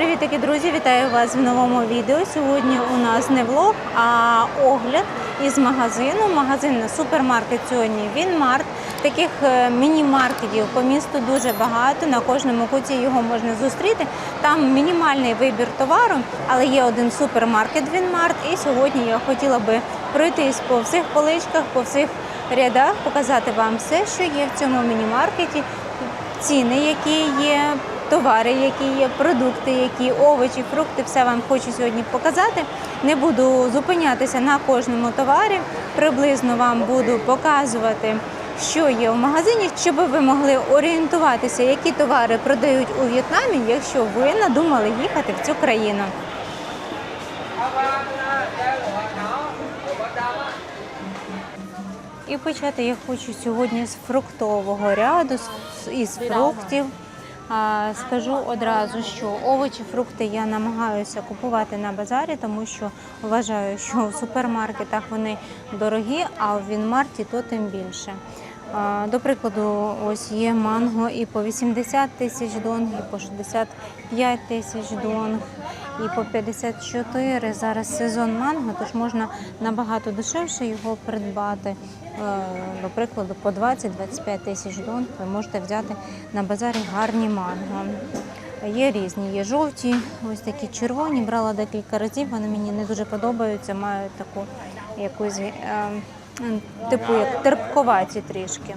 Привітики, друзі! Вітаю вас в новому відео. Сьогодні у нас не влог, а огляд із магазину. Магазин супермаркет сьогодні Вінмарт. Таких е, міні-маркетів по місту дуже багато. На кожному куті його можна зустріти. Там мінімальний вибір товару, але є один супермаркет Вінмарт. І сьогодні я хотіла би пройтись по всіх поличках, по всіх рядах, показати вам все, що є в цьому міні-маркеті, ціни, які є, товари, які є, продукти, які овочі, фрукти, все вам хочу сьогодні показати. Не буду зупинятися на кожному товарі. Приблизно вам буду показувати, що є в магазині, щоб ви могли орієнтуватися, які товари продають у В'єтнамі, якщо ви надумали їхати в цю країну. І почати я хочу сьогодні з фруктового ряду, із фруктів. Скажу одразу, що овочі, фрукти я намагаюся купувати на базарі, тому що вважаю, що в супермаркетах вони дорогі, а в Вінмарті то тим більше. До прикладу, ось є манго і по 80 тисяч донг, і по 65 тисяч донг, і по 54. Зараз сезон манго, тож можна набагато дешевше його придбати. Е, До прикладу, по 20-25 тисяч донг ви можете взяти на базарі гарні манго. Є різні, є жовті, ось такі червоні. Брала декілька разів, вони мені не дуже подобаються, мають таку якусь е, типу як терпковаті трішки.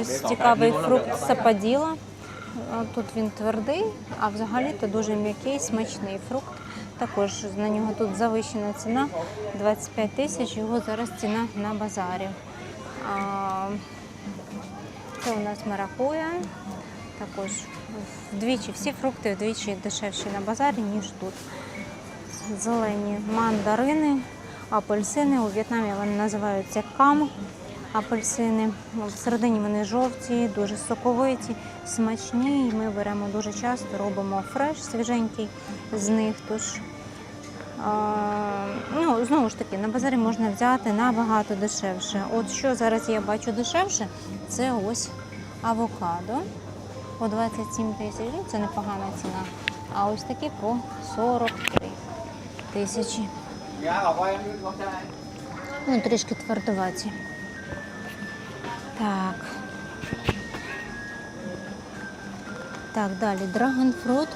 Ось цікавий фрукт сападіла. Е, Тут він твердий, а взагалі то дуже м'який, смачний фрукт. Також на нього тут завищена ціна 25 тисяч, його зараз ціна на базарі. Це у нас маракуя. Також вдвічі, всі фрукти вдвічі дешевші на базарі, ніж тут. Зелені мандарини, апельсини. У В'єтнамі вони називаються кам. Апельсини. Всередині вони жовті, дуже соковиті, смачні. І ми беремо дуже часто, робимо фреш свіженький з них. Тож ну, знову ж таки, на базарі можна взяти набагато дешевше. От що зараз я бачу дешевше, це ось авокадо по 27 тисяч. Ну, це непогана ціна. А ось такі по 43 тисячі. Ну, трішки твердоваті. Так. Так, далі драгонфрут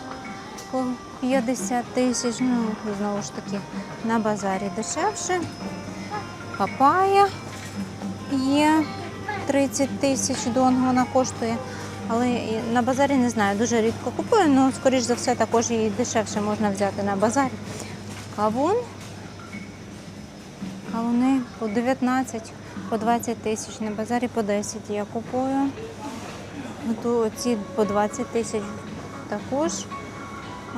по 50 тисяч. Ну, знову ж таки, на базарі дешевше. Папая є 30 тисяч донг вона коштує. Але на базарі не знаю, дуже рідко купую, але скоріш за все також її дешевше можна взяти на базарі. Кавун. Кавуни по 19, по 20 тисяч, на базарі по 10 я купую. То ці по 20 тисяч також.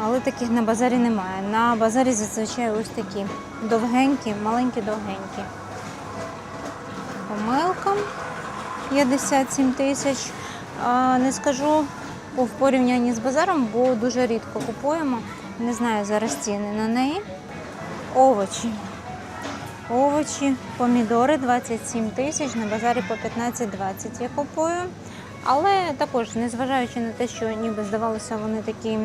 Але таких на базарі немає. На базарі зазвичай ось такі довгенькі, маленькі довгенькі. Помилка 57 тисяч. Не скажу в порівнянні з базаром, бо дуже рідко купуємо. Не знаю зараз ціни на неї. Овочі. Овочі, помідори 27 тисяч, на базарі по 15-20 я купую. Але також, незважаючи на те, що ніби здавалося, вони такі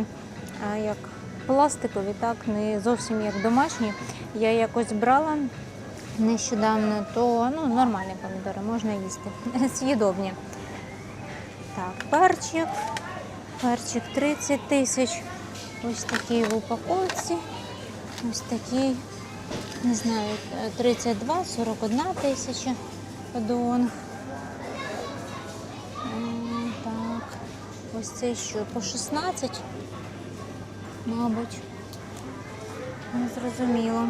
як пластикові, так, не зовсім як домашні. Я якось брала нещодавно, то ну, нормальні помідори, можна їсти. З'їдобні. Так, перчик. Перчик 30 тисяч. Ось такий в упаковці. Ось такий, не знаю, 32, 41 тисяча донг. Так, ось це що, по 16, мабуть. Не зрозуміло.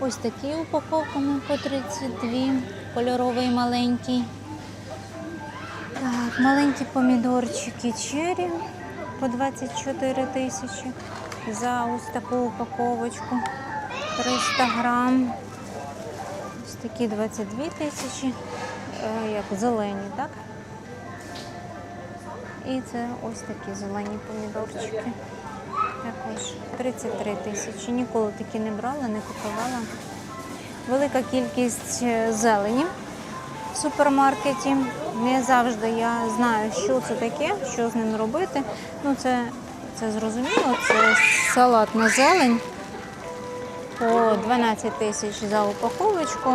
Ось такі упаковками по 32, кольоровий маленький. Так, маленькі помідорчики черрі по 24 тисячі за ось таку упаковочку 300 грам. Ось такі 22 тисячі, е, як зелені, так? І це ось такі зелені помідорчики. Також 33 тисячі. Ніколи такі не брала, не купувала. Велика кількість е, зелені в супермаркеті. Не завжди я знаю, що це таке, що з ним робити. Ну, це це зрозуміло. Це салатна зелень по 12 тисяч за упаковочку.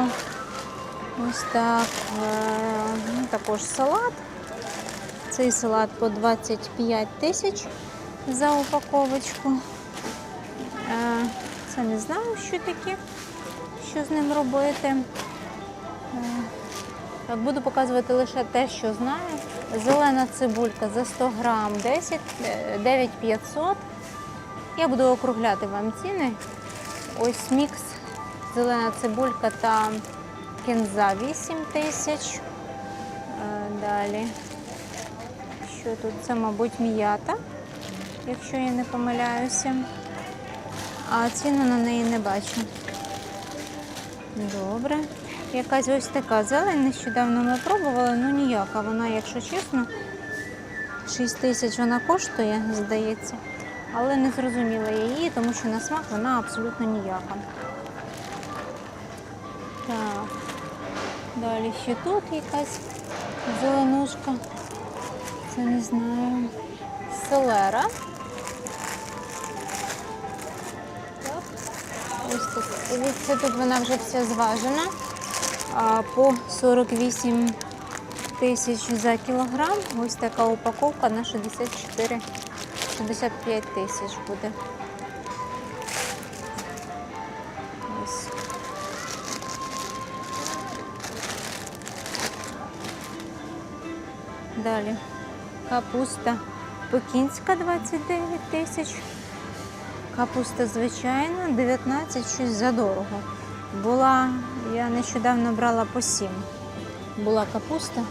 Ось так. Е, ну, також салат. Цей салат по 25 тисяч за упаковочку. Е, Це не знаю, що таке, що з ним робити. Е, буду показувати лише те, що знаю. Зелена цибулька за 100 грам 10, е, 9500. Я буду округляти вам ціни. Ось мікс зелена цибулька та кінза 8 тисяч. Е, Далі. Що тут? Це, мабуть, м'ята, якщо я не помиляюся. А ціну на неї не бачу. Добре. Якась ось така зелень нещодавно ми пробували, ну ніяка. Вона, якщо чесно, 6 тисяч вона коштує, здається. Але не зрозуміла її, тому що на смак вона абсолютно ніяка. Так. Далі ще тут якась зеленушка. Це не знаю. Селера. Так. Ось тут. Дивіться, тут вона вже вся зважена. А, по 48 тисяч за кілограм. Ось така упаковка на 64 65 тисяч буде. Ось. Далі капуста пекінська 29 тисяч. Капуста звичайна 19 щось задорого. Була, я нещодавно брала по 7. Була капуста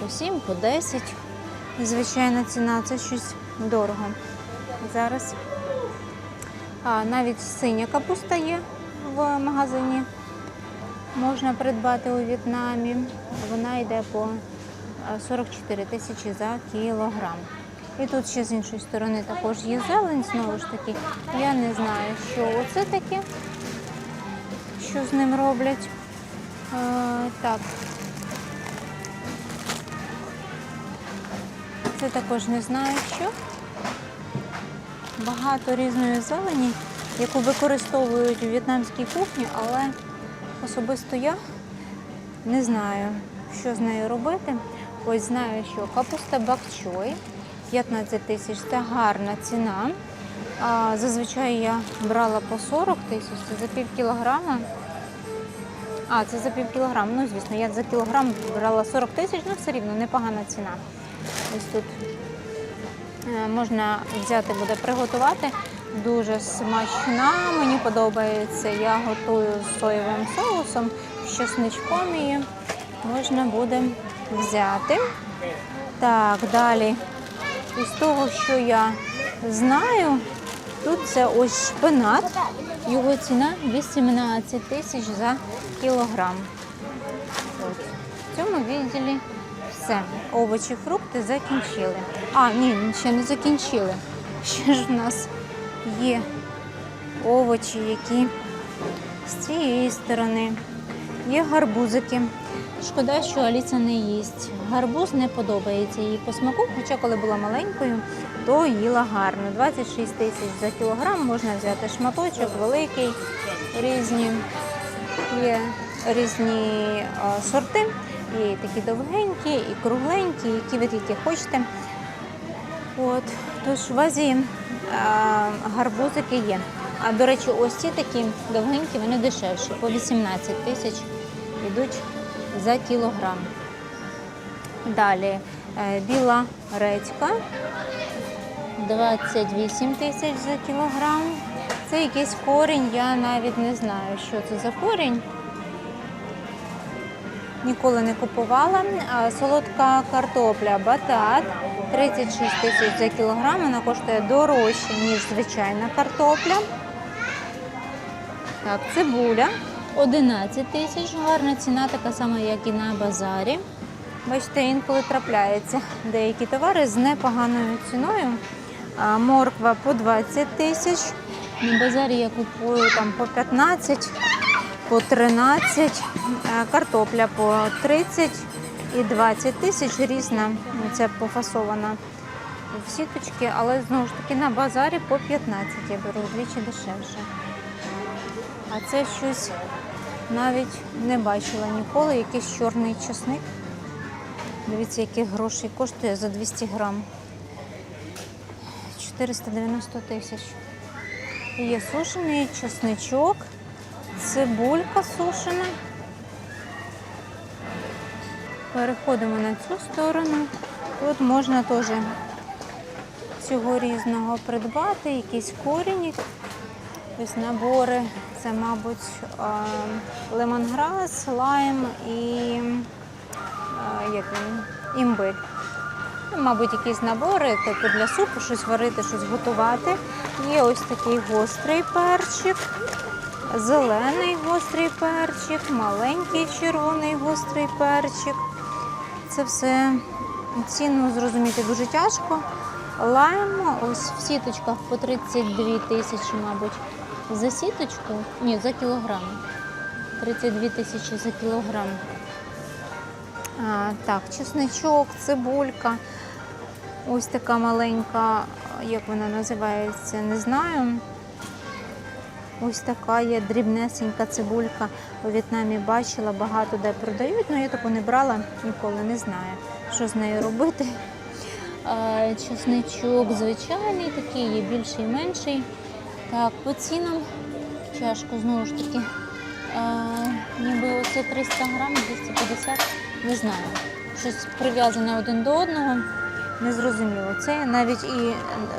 по 7, по 10. Звичайна ціна це щось дорого. Зараз а, навіть синя капуста є в магазині. Можна придбати у В'єтнамі. Вона йде по 44 тисячі за кілограм. І тут ще з іншої сторони також є зелень, знову ж таки. Я не знаю, що оце таке, що з ним роблять. Е, так. Це також не знаю що. Багато різної зелені, яку використовують у в'єтнамській кухні, але особисто я не знаю, що з нею робити. Ось знаю, що капуста бакчой 15 тисяч це гарна ціна. А, зазвичай я брала по 40 тисяч, це за пів кілограма. А, це за пів кілограма. Ну, звісно, я за кілограм брала 40 тисяч, ну все рівно непогана ціна. Ось тут е, можна взяти, буде приготувати. Дуже смачна, мені подобається. Я готую з соєвим соусом, з чесничком її можна буде взяти. Так, далі. Із того, що я знаю, тут це ось шпинат. Його ціна 18 тисяч за кілограм. От. В цьому відділі все. Овочі, фрукти закінчили. А, ні, ще не закінчили. Ще ж в нас є овочі, які з цієї сторони. Є гарбузики. Шкода, що Аліса не їсть. Гарбуз не подобається їй по смаку, хоча коли була маленькою, то їла гарно. 26 тисяч за кілограм можна взяти шматочок, великий, різні є різні сорти, і такі довгенькі, і кругленькі, які ви тільки хочете. От, тож в вазі а, гарбузики є. А до речі, ось ці такі довгенькі, вони дешевші, по 18 тисяч йдуть за кілограм. Далі е, біла редька 28 тисяч за кілограм. Це якийсь корінь, я навіть не знаю, що це за корінь. Ніколи не купувала. Солодка картопля батат 36 тисяч за кілограм. Вона коштує дорожче, ніж звичайна картопля. Так, цибуля 11 тисяч. Гарна ціна, така сама, як і на базарі. Бачите, інколи трапляються деякі товари з непоганою ціною. Морква по 20 тисяч. На базарі я купую там по 15, по 13, а, картопля по 30 і 20 тисяч різна. Це пофасована в сіточки, але знову ж таки на базарі по 15 я беру вдвічі дешевше. А це щось навіть не бачила ніколи. Якийсь чорний чесник. Дивіться, який грошей коштує за 200 грам. 490 тисяч. Є сушений чесничок, цибулька сушена. Переходимо на цю сторону. Тут можна теж цього різного придбати, якісь корені, ось набори. Це, мабуть, лемонграс, лайм і як він, імбирь. Ну, Мабуть, якісь набори, типу для супу, щось варити, щось готувати. Є ось такий гострий перчик, зелений гострий перчик, маленький червоний гострий перчик. Це все ціну зрозуміти дуже тяжко. Лайм ось в сіточках по 32 тисячі, мабуть, за сіточку. Ні, за кілограм. 32 тисячі за кілограм. А, так, чесничок, цибулька. Ось така маленька, як вона називається, не знаю. Ось така є дрібнесенька цибулька. У В'єтнамі бачила, багато де продають, але я таку не брала, ніколи не знаю, що з нею робити. Чесничок звичайний, такий є більший і менший. Так, по цінам чашку знову ж таки. Ніби оце 300 грам, 250, не знаю. Щось прив'язане один до одного. Не зрозуміло. Це я навіть і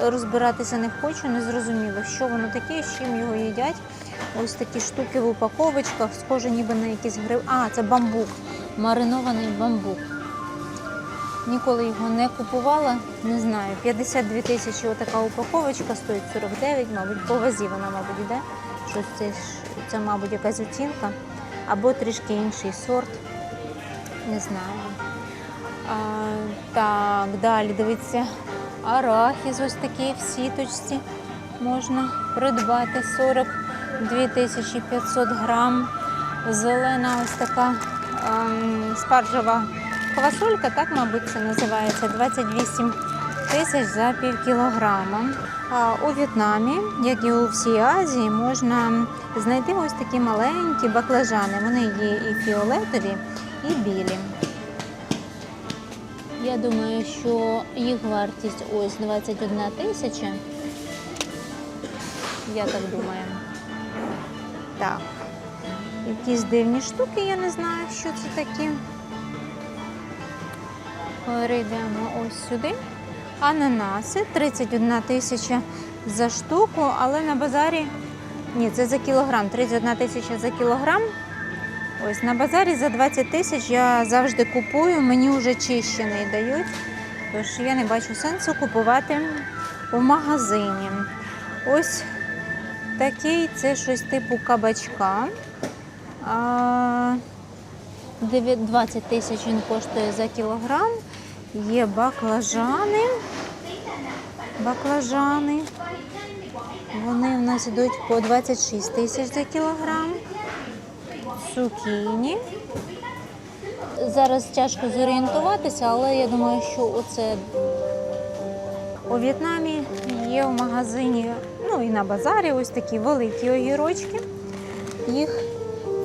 розбиратися не хочу, не зрозуміло, що воно таке, з чим його їдять. Ось такі штуки в упаковочках, схожі ніби на якісь гриб. А, це бамбук, маринований бамбук. Ніколи його не купувала, не знаю. 52 тисячі отака упаковочка стоїть 49, мабуть, по вазі вона, мабуть, йде. Щось це, це, мабуть, якась оцінка. Або трішки інший сорт. Не знаю. А, Так, далі дивіться, арахіс ось такий в сіточці можна придбати 40. 2500 грам. Зелена ось така ем, спаржева квасолька, так, мабуть, це називається 28 тисяч за пів кілограма. А у В'єтнамі, як і у всій Азії, можна знайти ось такі маленькі баклажани. Вони є і фіолетові, і білі. Я думаю, що їх вартість ось 21 тисяча. Я так думаю. Так. Якісь дивні штуки, я не знаю, що це такі. Перейдемо ось сюди. Ананаси 31 тисяча за штуку, але на базарі. Ні, це за кілограм. 31 тисяча за кілограм. Ось на базарі за 20 тисяч я завжди купую, мені вже чищений дають. Тож я не бачу сенсу купувати у магазині. Ось такий це щось типу кабачка. 20 тисяч він коштує за кілограм. Є баклажани. Баклажани. Вони в нас йдуть по 26 тисяч за кілограм цукіні. Зараз тяжко зорієнтуватися, але я думаю, що оце у В'єтнамі є в магазині, ну і на базарі ось такі великі огірочки. Їх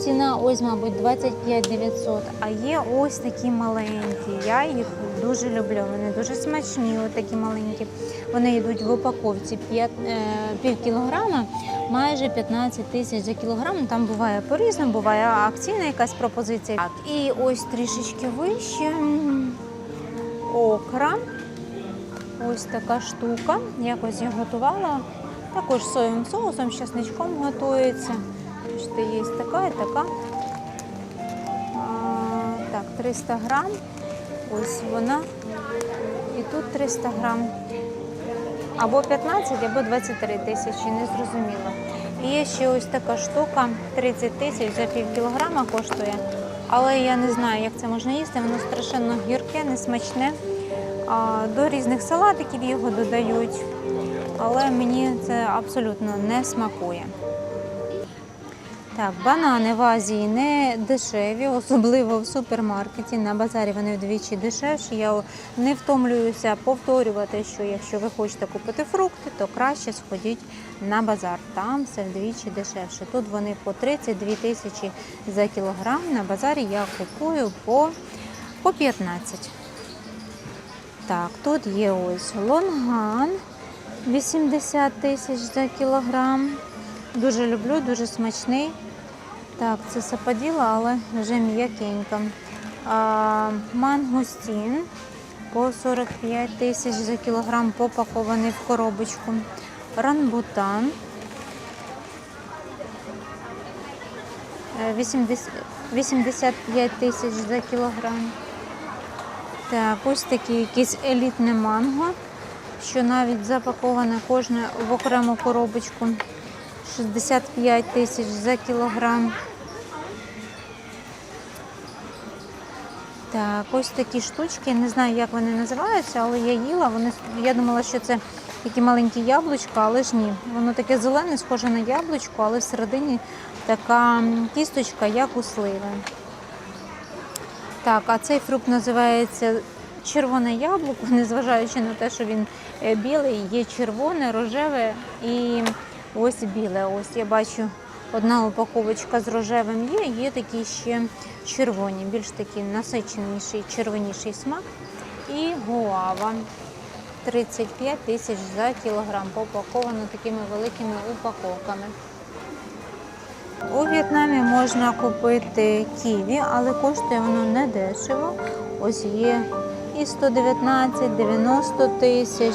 ціна ось, мабуть, 25 900, а є ось такі маленькі. Я їх дуже люблю. Вони дуже смачні, от такі маленькі. Вони йдуть в упаковці 5, е, пів кілограма, майже 15 тисяч за кілограм. Там буває по-різному, буває акційна якась пропозиція. Так, і ось трішечки вище окра. Ось така штука. Якось я готувала. Також соєвим соусом, з чесничком готується. Бачите, є така і така. Так, 300 грам. Ось вона. І тут 300 грам. Або 15, або 23 тисячі, не зрозуміло. І є ще ось така штука, 30 тисяч за пів кілограма коштує. Але я не знаю, як це можна їсти. Воно страшенно гірке, несмачне. До різних салатиків його додають. Але мені це абсолютно не смакує. Так, банани в Азії не дешеві, особливо в супермаркеті. На базарі вони вдвічі дешевші. Я не втомлююся повторювати, що якщо ви хочете купити фрукти, то краще сходіть на базар. Там все вдвічі дешевше. Тут вони по 32 тисячі за кілограм. На базарі я купую по, по 15. Так, тут є ось лонган 80 тисяч за кілограм. Дуже люблю, дуже смачний. Так, це саподіла, але вже м'якенька. Мангустін по 45 тисяч за кілограм попакований в коробочку. Ранбутан е, 80 85 тисяч за кілограм. Так, ось таке якесь елітне манго, що навіть запаковане кожне в окрему коробочку. 65 тисяч за кілограм. Так, ось такі штучки. Не знаю, як вони називаються, але я їла. Вони, я думала, що це такі маленькі яблучка, але ж ні. Воно таке зелене, схоже на яблучко, але всередині така кісточка, як у сливи. Так, а цей фрукт називається червоне яблуко, незважаючи на те, що він е, білий, є червоне, рожеве і ось біле. Ось я бачу одна упаковочка з рожевим є, є такі ще червоні, більш такий насиченіший, червоніший смак. І гуава 35 тисяч за кілограм, попаковано такими великими упаковками. У В'єтнамі можна купити ківі, але коштує воно не дешево. Ось є і 119, 90 тисяч,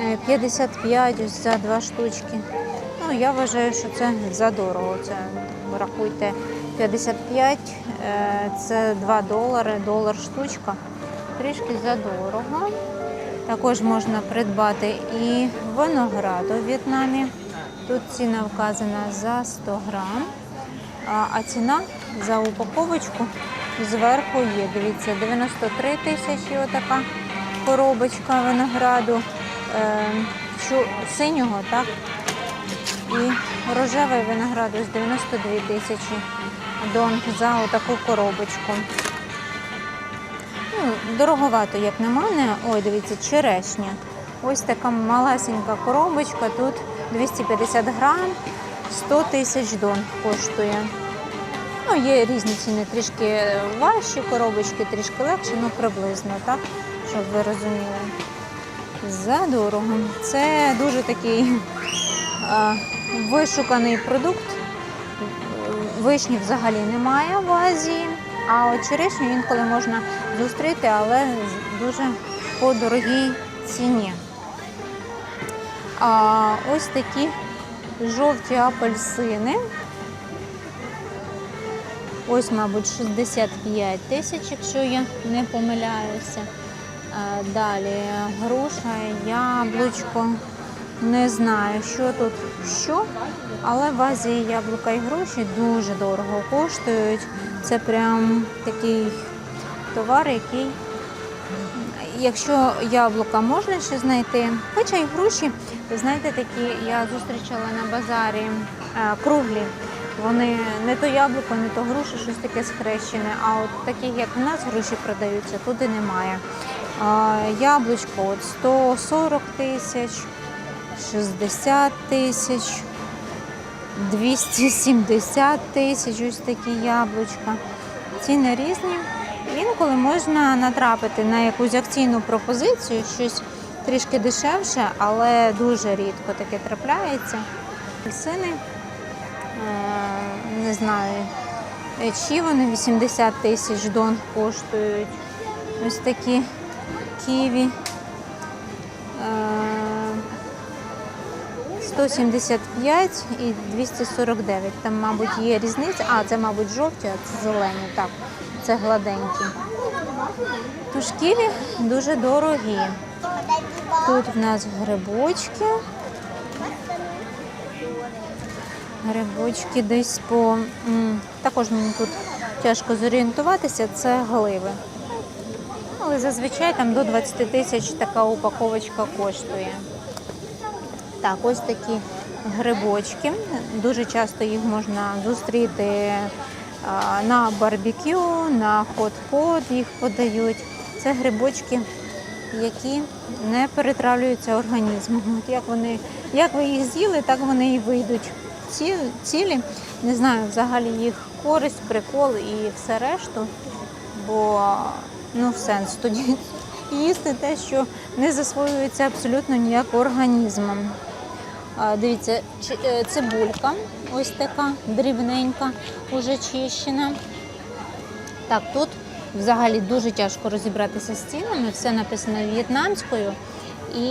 е, 55 ось за два штучки. Ну, я вважаю, що це задорого. Це рахуйте 55, е, це 2 долари, долар штучка. Трішки задорого. Також можна придбати і виноград у В'єтнамі. Тут ціна вказана за 100 грам, а, ціна за упаковочку зверху є. Дивіться, 93 тисячі отака коробочка винограду е, синього, так? І рожевий виноград ось 92 тисячі донг за отаку коробочку. Ну, дороговато, як на мене. Ой, дивіться, черешня. Ось така малесенька коробочка. Тут 250 грам, 100 тисяч дон коштує. Ну, є різні ціни, трішки важчі коробочки, трішки легші, ну приблизно, так? Щоб ви розуміли. Задорого. Це дуже такий а, вишуканий продукт. Вишні взагалі немає в Азії, а от черешню інколи можна зустріти, але дуже по дорогій ціні. А ось такі жовті апельсини. Ось, мабуть, 65 тисяч, якщо я не помиляюся. Далі груша, яблучко. Не знаю, що тут що, але в Азії яблука і груші дуже дорого коштують. Це прям такий товар, який, якщо яблука можна ще знайти, хоча й груші, знаєте, такі я зустрічала на базарі е, круглі. Вони не то яблуко, не то груші, щось таке схрещене. А от такі, як в нас груші продаються, туди немає. Яблучко от 140 тисяч, 60 тисяч, 270 тисяч, ось такі яблучка. Ціни різні. Інколи можна натрапити на якусь акційну пропозицію, щось трішки дешевше, але дуже рідко таке трапляється. Апельсини, е, не знаю, е, чи вони 80 тисяч дон коштують. Ось такі ківі. Е, 175 і 249. Там, мабуть, є різниця. А, це, мабуть, жовті, а це зелені. Так, це гладенькі. Тож ківі дуже дорогі. Тут в нас грибочки. Грибочки десь по. Також мені тут тяжко зорієнтуватися, це гливи. Але зазвичай там до 20 тисяч така упаковочка коштує. Так, ось такі грибочки. Дуже часто їх можна зустріти на барбекю, на хот-пот їх подають. Це грибочки, які не перетравлюються організмом. От як вони, як ви їх з'їли, так вони і вийдуть. Ці, цілі, не знаю, взагалі їх користь, прикол і все решту, бо ну сенс тоді їсти те, що не засвоюється абсолютно ніяк організмом. Дивіться, е, цибулька ось така дрібненька, уже чищена. Так, тут взагалі дуже тяжко розібратися з цінами, все написано в'єтнамською. І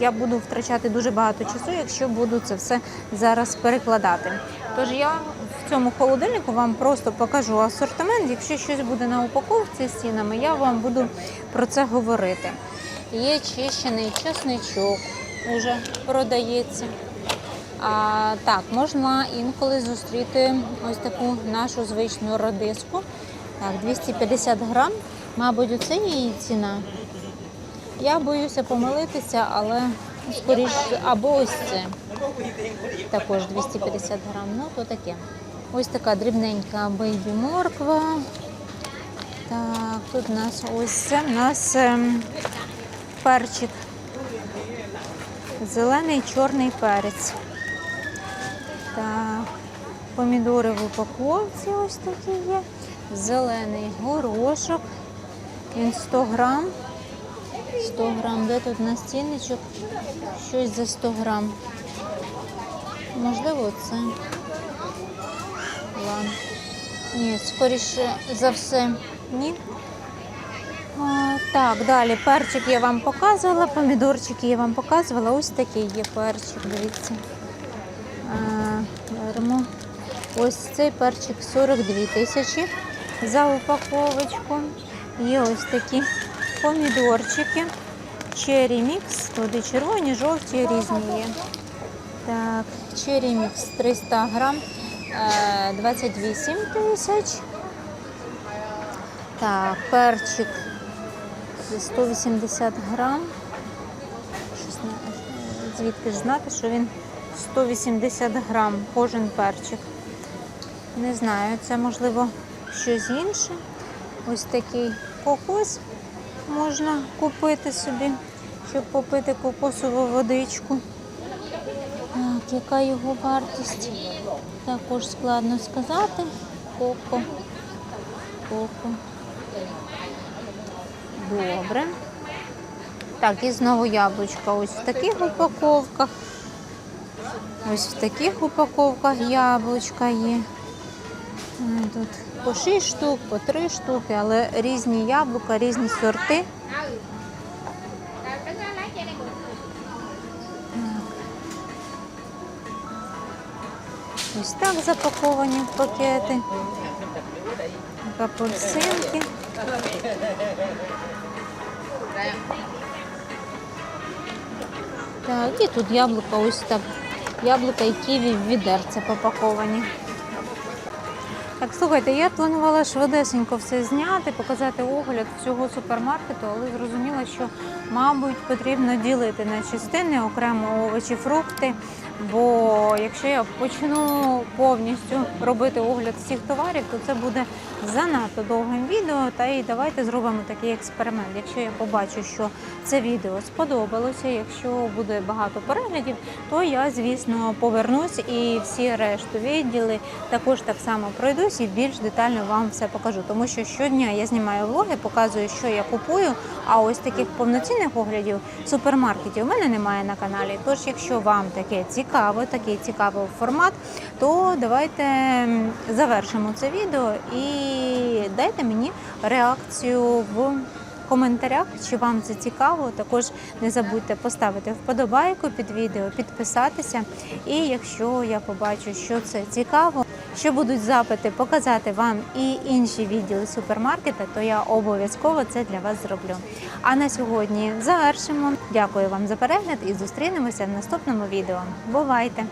я буду втрачати дуже багато часу, якщо буду це все зараз перекладати. Тож я в цьому холодильнику вам просто покажу асортимент. Якщо щось буде на упаковці з цінами, я вам буду про це говорити. Є чищений чесничок, уже продається. А, так, можна інколи зустріти ось таку нашу звичну радиску. Так, 250 грам. Мабуть, оце її ціна. Я боюся помилитися, але скоріш або ось це. Також 250 грам. Ну, то таке. Ось така дрібненька бейбі морква. Так, тут у нас ось це. У нас ем, перчик. Зелений чорний перець. Так, помідори в упаковці ось такі є. Зелений горошок. Він 100 грам. 100 грам. Де тут на стіночок? Щось за 100 грам. Можливо, це. Ладно. Ні, скоріше за все, ні. Так, далі перчик я вам показувала, помідорчики я вам показувала. Ось такий є перчик, дивіться. Беремо. Ось цей перчик 42 тисячі за упаковочку. Є ось такі помідорчики. Черрі мікс, туди червоні, жовті, різні є. Так, черрі мікс 300 грам, е, 28 тисяч. Так, перчик 180 грам. Звідки ж знати, що він 180 грам кожен перчик. Не знаю, це можливо щось інше. Ось такий кокос можна купити собі, щоб попити кокосову водичку. Так, яка його вартість? Також складно сказати. Коко. Коко. Добре. Так, і знову яблучка. Ось в таких упаковках. Ось в таких упаковках яблучка є. Тут по 6 штук, по 3 штуки, але різні яблука, різні сорти. Ось так запаковані в пакети. Апельсинки. Так, і тут яблука, ось так. Яблука і ківі в відерце попаковані. Так, слухайте, я планувала швидесенько все зняти, показати огляд всього супермаркету, але зрозуміла, що, мабуть, потрібно ділити на частини окремо овочі, фрукти. Бо якщо я почну повністю робити огляд всіх товарів, то це буде занадто довгим відео. Та і давайте зробимо такий експеримент. Якщо я побачу, що це відео сподобалося, якщо буде багато переглядів, то я, звісно, повернусь і всі решту відділи також так само пройдусь і більш детально вам все покажу. Тому що щодня я знімаю влоги, показую, що я купую. А ось таких повноцінних оглядів супермаркетів у мене немає на каналі. Тож, якщо вам таке цікаво, такий цікавий формат, то давайте завершимо це відео і дайте мені реакцію в коментарях, чи вам це цікаво. Також не забудьте поставити вподобайку під відео, підписатися. І якщо я побачу, що це цікаво, що будуть запити показати вам і інші відділи супермаркета, то я обов'язково це для вас зроблю. А на сьогодні завершимо. Дякую вам за перегляд і зустрінемося в наступному відео. Бувайте!